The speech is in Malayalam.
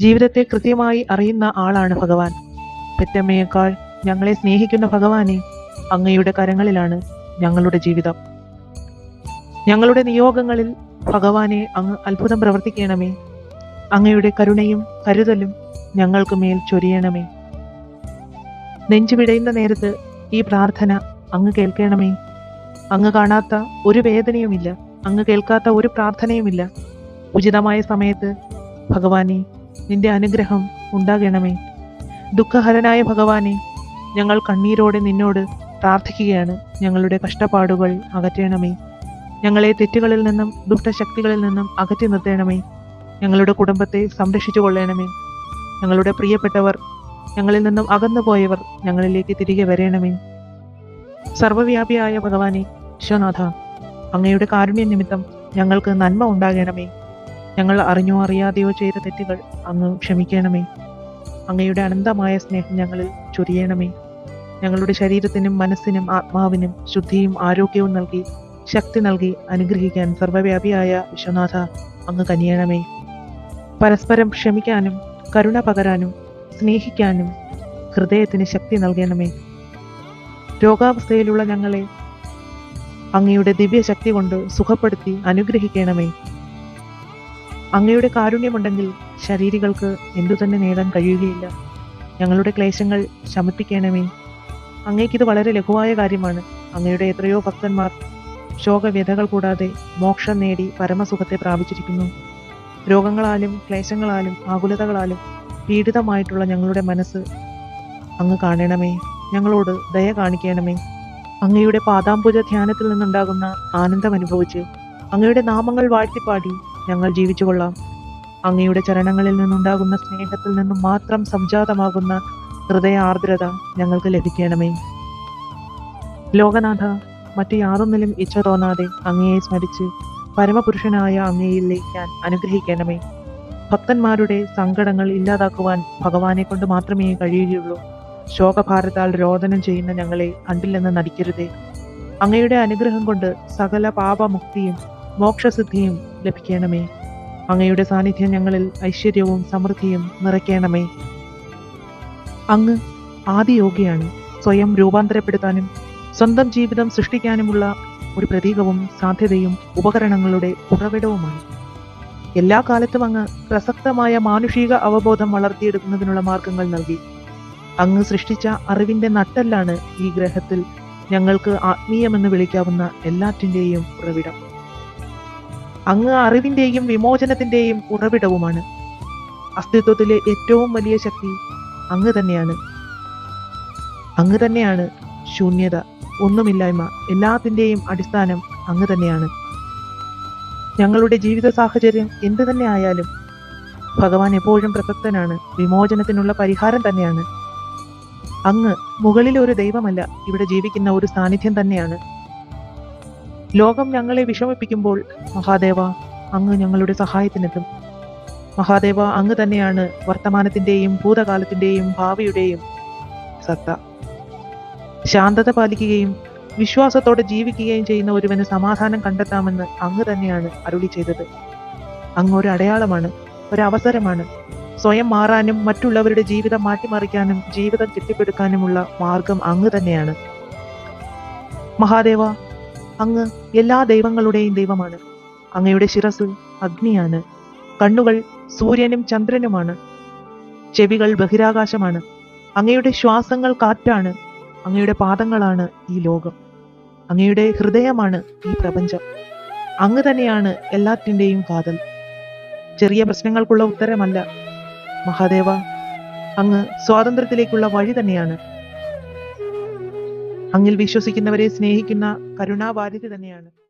ജീവിതത്തെ കൃത്യമായി അറിയുന്ന ആളാണ് ഭഗവാൻ. പെറ്റമ്മയേക്കാൾ ഞങ്ങളെ സ്നേഹിക്കുന്ന ഭഗവാനെ അങ്ങയുടെ കരങ്ങളിലാണ് ഞങ്ങളുടെ ജീവിതം. ഞങ്ങളുടെ നിയോഗങ്ങളിൽ ഭഗവാനെ അങ്ങ് അത്ഭുതം പ്രവർത്തിക്കണമേ. അങ്ങയുടെ കരുണയും കരുതലും ഞങ്ങൾക്ക് മേൽ ചൊരിയണമേ. നെഞ്ചു വിടയുന്ന നേരത്ത് ഈ പ്രാർത്ഥന അങ്ങ് കേൾക്കണമേ. അങ്ങ് കാണാത്ത ഒരു വേദനയുമില്ല. അങ്ങ് കേൾക്കാത്ത ഒരു പ്രാർത്ഥനയുമില്ല. ഉചിതമായ സമയത്ത് ഭഗവാനെ നിന്റെ അനുഗ്രഹം ഉണ്ടാകണമേ. ദുഃഖഹരനായ ഭഗവാനെ ഞങ്ങൾ കണ്ണീരോടെ നിന്നോട് പ്രാർത്ഥിക്കുകയാണ്. ഞങ്ങളുടെ കഷ്ടപ്പാടുകൾ അകറ്റണമേ. ഞങ്ങളെ തെറ്റുകളിൽ നിന്നും ദുഷ്ടശക്തികളിൽ നിന്നും അകറ്റി നിർത്തണമേ. ഞങ്ങളുടെ കുടുംബത്തെ സംരക്ഷിച്ചു കൊള്ളണമേ. ഞങ്ങളുടെ പ്രിയപ്പെട്ടവർ ഞങ്ങളിൽ നിന്നും അകന്നുപോയവർ ഞങ്ങളിലേക്ക് തിരികെ വരണമേ. സർവവ്യാപിയായ ഭഗവാനെ വിശ്വനാഥ അങ്ങയുടെ കാരുണ്യ നിമിത്തം ഞങ്ങൾക്ക് നന്മ ഉണ്ടാകണമേ. ഞങ്ങൾ അറിഞ്ഞോ അറിയാതെയോ ചെയ്ത തെറ്റുകൾ അങ്ങ് ക്ഷമിക്കണമേ. അങ്ങയുടെ അനന്തമായ സ്നേഹം ഞങ്ങളിൽ ചൊരിയണമേ. ഞങ്ങളുടെ ശരീരത്തിനും മനസ്സിനും ആത്മാവിനും ശുദ്ധിയും ആരോഗ്യവും നൽകി ശക്തി നൽകി അനുഗ്രഹിക്കാൻ സർവവ്യാപിയായ വിശ്വനാഥ അങ്ങ് കനിയണമേ. പരസ്പരം ക്ഷമിക്കാനും കരുണ പകരാനും സ്നേഹിക്കാനും ഹൃദയത്തിന് ശക്തി നൽകണമേ. രോഗാവസ്ഥയിലുള്ള ഞങ്ങളെ അങ്ങയുടെ ദിവ്യശക്തി കൊണ്ട് സുഖപ്പെടുത്തി അനുഗ്രഹിക്കണമേ. അങ്ങയുടെ കാരുണ്യമുണ്ടെങ്കിൽ ശരീരികൾക്ക് എന്തു തന്നെ നേടാൻ കഴിയുകയില്ല. ഞങ്ങളുടെ ക്ലേശങ്ങൾ ശമിപ്പിക്കണമേ. അങ്ങേക്കിത് വളരെ ലഘുവായ കാര്യമാണ്. അങ്ങയുടെ എത്രയോ ഭക്തന്മാർ ശോകവ്യഥകൾ കൂടാതെ മോക്ഷം നേടി പരമസുഖത്തെ പ്രാപിച്ചിരിക്കുന്നു. രോഗങ്ങളാലും ക്ലേശങ്ങളാലും ആകുലതകളാലും പീഡിതമായിട്ടുള്ള ഞങ്ങളുടെ മനസ്സ് അങ്ങ് കാണണമേ. ഞങ്ങളോട് ദയ കാണിക്കണമേ. അങ്ങയുടെ പാദാംബുജ ധ്യാനത്തിൽ നിന്നുണ്ടാകുന്ന ആനന്ദം അനുഭവിച്ച് അങ്ങയുടെ നാമങ്ങൾ വാഴ്ത്തിപ്പാടി ഞങ്ങൾ ജീവിച്ചുകൊള്ളാം. അങ്ങയുടെ ചരണങ്ങളിൽ നിന്നുണ്ടാകുന്ന സ്നേഹത്തിൽ നിന്നും മാത്രം സംജാതമാകുന്ന ഹൃദയ ആർദ്രത ഞങ്ങൾക്ക് ലഭിക്കണമേ. ലോകനാഥ മറ്റു യാതൊന്നിലും ഇച്ഛ തോന്നാതെ അങ്ങയെ സ്മരിച്ച് പരമപുരുഷനായ അങ്ങയിൽ ലയിക്കാൻ അനുഗ്രഹിക്കണമേ. ഭക്തന്മാരുടെ സങ്കടങ്ങൾ ഇല്ലാതാക്കുവാൻ ഭഗവാനെ കൊണ്ട് മാത്രമേ കഴിയുകയുള്ളൂ. ശോകഭാരത്താൽ രോദനം ചെയ്യുന്ന ഞങ്ങളെ കണ്ടില്ലെന്ന് നടിക്കരുതേ. അങ്ങയുടെ അനുഗ്രഹം കൊണ്ട് സകല പാപമുക്തിയും മോക്ഷസിദ്ധിയും ലഭിക്കണമേ. അങ്ങയുടെ സാന്നിധ്യം ഞങ്ങളിൽ ഐശ്വര്യവും സമൃദ്ധിയും നിറയ്ക്കണമേ. അങ്ങ് ആദിയോഗിയാണ്. സ്വയം രൂപാന്തരപ്പെടുത്താനും സ്വന്തം ജീവിതം സൃഷ്ടിക്കാനുമുള്ള ഒരു പ്രതീകവും സാധ്യതയും ഉപകരണങ്ങളുടെ ഉറവിടവുമാണ്. എല്ലാ കാലത്തും അങ്ങ് പ്രസക്തമായ മാനുഷിക അവബോധം വളർത്തിയെടുക്കുന്നതിനുള്ള മാർഗങ്ങൾ നൽകി. അങ്ങ് സൃഷ്ടിച്ച അറിവിന്റെ നട്ടെല്ലാണ് ഈ ഗ്രഹത്തിൽ ഞങ്ങൾക്ക് ആത്മീയമെന്ന് വിളിക്കാവുന്ന എല്ലാറ്റിന്റെയും ഉറവിടം. അങ്ങ് അറിവിന്റെയും വിമോചനത്തിന്റെയും ഉറവിടവുമാണ്. അസ്തിത്വത്തിലെ ഏറ്റവും വലിയ ശക്തി അങ്ങ് തന്നെയാണ്. അങ്ങ് തന്നെയാണ് ശൂന്യത ഒന്നുമില്ലായ്മ എല്ലാത്തിന്റെയും അടിസ്ഥാനം അങ്ങ് തന്നെയാണ്. ഞങ്ങളുടെ ജീവിത സാഹചര്യം എന്തു തന്നെ ആയാലും ഭഗവാൻ എപ്പോഴും പ്രസക്തനാണ് വിമോചനത്തിനുള്ള പരിഹാരം തന്നെയാണ്. അങ്ങ് മുകളിലെ ഒരു ദൈവമല്ല ഇവിടെ ജീവിക്കുന്ന ഒരു സാന്നിധ്യം തന്നെയാണ്. ലോകം ഞങ്ങളെ വിഷമിപ്പിക്കുമ്പോൾ മഹാദേവ അങ്ങ് ഞങ്ങളുടെ സഹായത്തിനെത്തും. മഹാദേവ അങ്ങ് തന്നെയാണ് വർത്തമാനത്തിന്റെയും ഭൂതകാലത്തിന്റെയും ഭാവിയുടെയും സത്ത. ശാന്തത പാലിക്കുകയും വിശ്വാസത്തോടെ ജീവിക്കുകയും ചെയ്യുന്ന ഒരുവന് സമാധാനം കണ്ടെത്താമെന്ന് അങ്ങ് തന്നെയാണ് അരുളി ചെയ്തത്. അങ്ങ് ഒരു അടയാളമാണ് ഒരവസരമാണ് സ്വയം മാറാനും മറ്റുള്ളവരുടെ ജീവിതം മാറ്റിമറിക്കാനും ജീവിതം കെട്ടിപ്പടുക്കാനുമുള്ള മാർഗം അങ്ങ് തന്നെയാണ്. മഹാദേവ അങ്ങ് എല്ലാ ദൈവങ്ങളുടെയും ദൈവമാണ്. അങ്ങയുടെ ശിരസ് അഗ്നിയാണ്. കണ്ണുകൾ സൂര്യനും ചന്ദ്രനുമാണ്. ചെവികൾ ബഹിരാകാശമാണ്. അങ്ങയുടെ ശ്വാസങ്ങൾ കാറ്റാണ്. അങ്ങയുടെ പാദങ്ങളാണ് ഈ ലോകം. അങ്ങയുടെ ഹൃദയമാണ് ഈ പ്രപഞ്ചം. അങ്ങ് തന്നെയാണ് എല്ലാറ്റിന്റെയും കാതൽ. ചെറിയ പ്രശ്നങ്ങൾക്കുള്ള ഉത്തരമല്ല. മഹാദേവ അങ്ങ് സ്വാതന്ത്ര്യത്തിലേക്കുള്ള വഴി തന്നെയാണ്. അങ്ങിൽ വിശ്വസിക്കുന്നവരെ സ്നേഹിക്കുന്ന കരുണാവാരിധി തന്നെയാണ്.